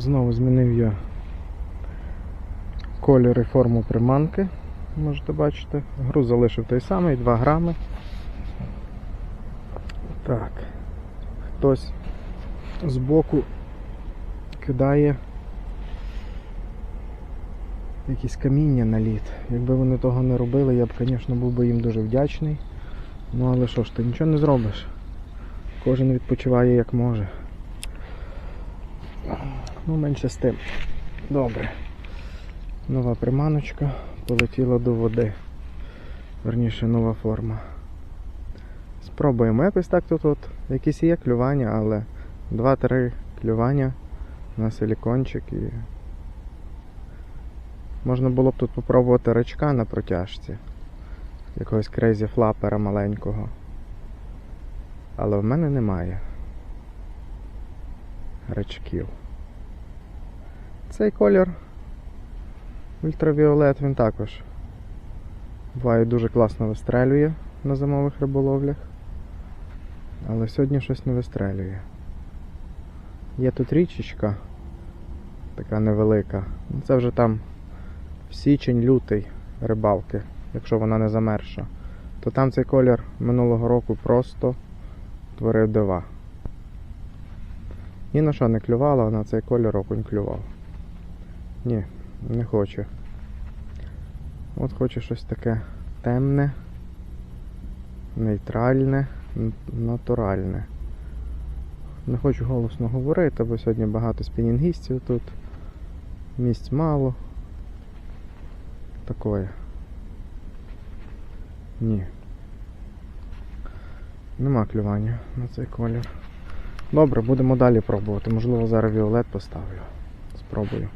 Знову змінив я колір і форму приманки. Можете бачити. Груз залишив той самий, 2 грами. Так. Хтось збоку кидає якісь каміння на лід. Якби вони того не робили, я б, звісно, був би їм дуже вдячний. Ну але що ж ти нічого не зробиш. Кожен відпочиває як може. Ну, менше з тим. Добре. Нова приманочка полетіла до води. Верніше нова форма. Спробуємо. Якось так тут от якісь є клювання, але 2-3 клювання на силікончик і. Можна було б тут попробувати рачка на протяжці. Якогось крейзі флапера маленького. Але в мене немає рачків. Цей колір ультравіолет він також буває дуже класно вистрелює на зимових риболовлях. Але сьогодні щось не вистрелює. Є тут річечка, така невелика. Ну, Це вже там січень-лютий рибалки, якщо вона не замерша. То там цей колір минулого року просто творив дива. Ні на що не клювало, а на цей колір окунь клював. Ні, не хочу. От хочу щось таке темне, нейтральне, натуральне. Не хочу голосно говорити, бо сьогодні багато спінінгістів тут. Місць мало. Такое. Ні. Нема клювання на цей колір. Добре, будемо далі пробувати. Можливо, зараз віолет поставлю. Спробую.